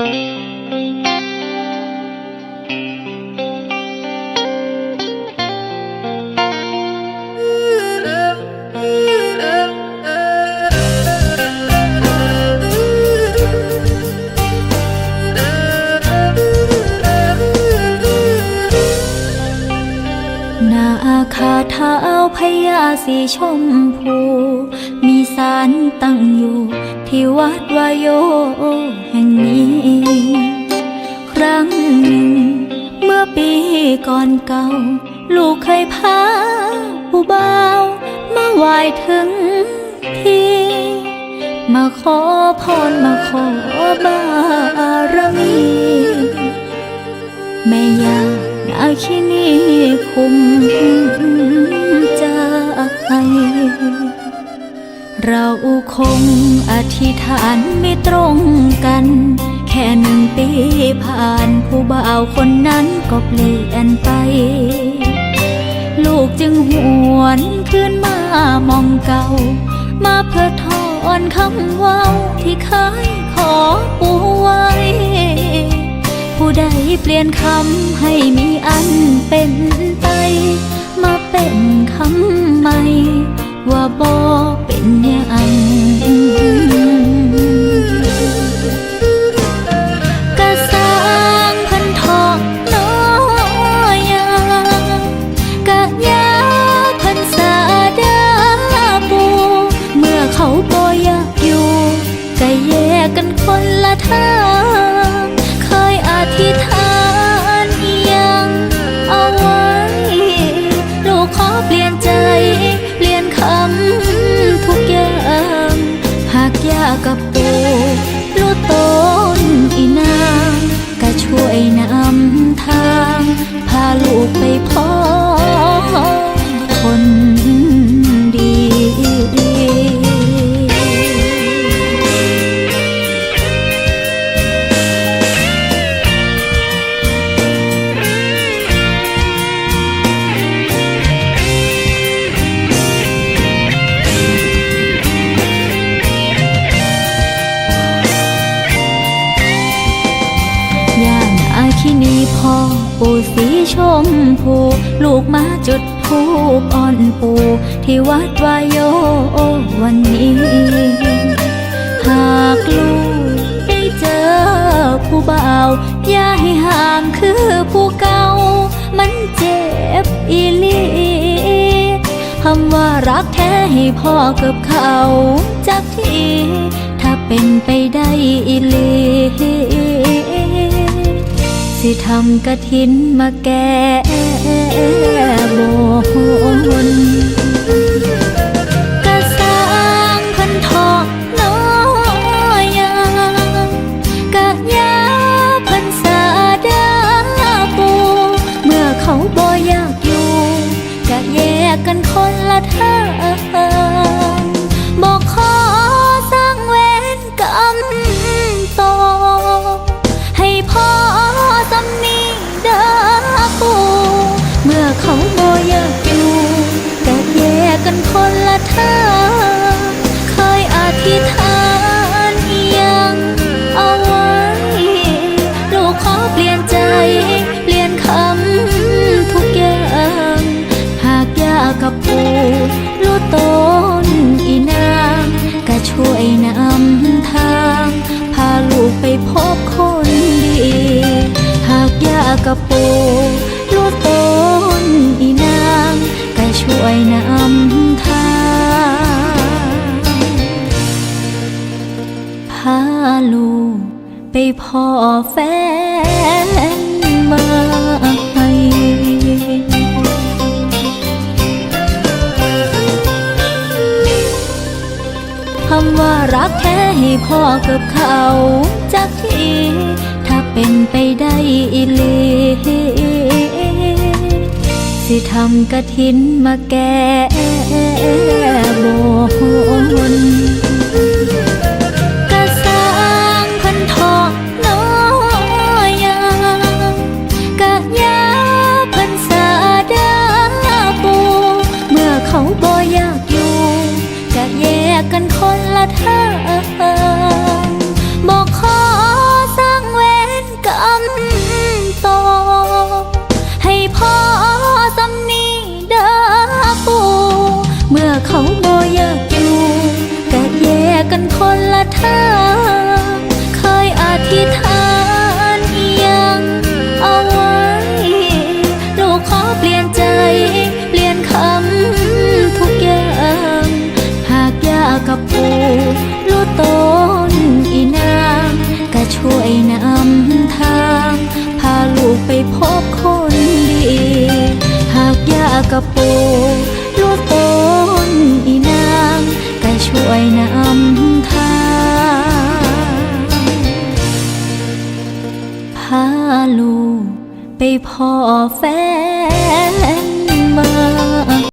ห น้าคาเท้าพญาสีชมพู มีสารตั้งอยู่ ที่วัดวายโยแห่งนี้ ครั้งหนึ่ง เมื่อปีก่อนเก่า ลูกเคยพาผู้บ่าวมาไหว้ถึงที่ มาขอพรมาขอบารมี แม่ยานาคินี มใจ เราคงอธิษฐานไม่ตรงกัน แค่หนึ่งปีผ่านผู้บ่าวคนนั้นก็เปลี่ยนไป ลูกจึงหวนขึ้นมามองเก่า มาเพื่อทอนคำว่าที่เคยขอปูไว้ ใดเปลี่ยนคำให้มีอันเป็นไป มาเป็นคำใหม่ ว่าบ่เป็นอย่างกะสร้างพันทอกน้อยยากะยาพันสาดาปูเมื่อเขาบ่อยากอยู่ก็แยกกันคนละทาง ปู่สีชมพู ลูกมาจุดทูปอ่อนปู่ ที่วัดวายโยวันนี้ หากลูกได้เจอผู้บ่าวอย่าให้ห่างคือผู้เก่า มันเจ็บอีลีคำว่ารักแท้ให้พ่อกับเขา จากที่ถ้าเป็นไปได้อีลี สิทำกะทินมาแก้บนากยากกับปูรู้ต้นอีนางก็ช่วยนำทางพาลูกไปพ่อแฟนมาคำว่ารักแท้ให้พ่อกับเขาจากที่ เป็นไปได้อีเลีสิทำกะถินมาแก้บน นำทาง พาลูกไปพบคนดี หากยากับปูรู้ต้นอีนางก็ช่วยนำทาง พาลูกไปพ่อแฟ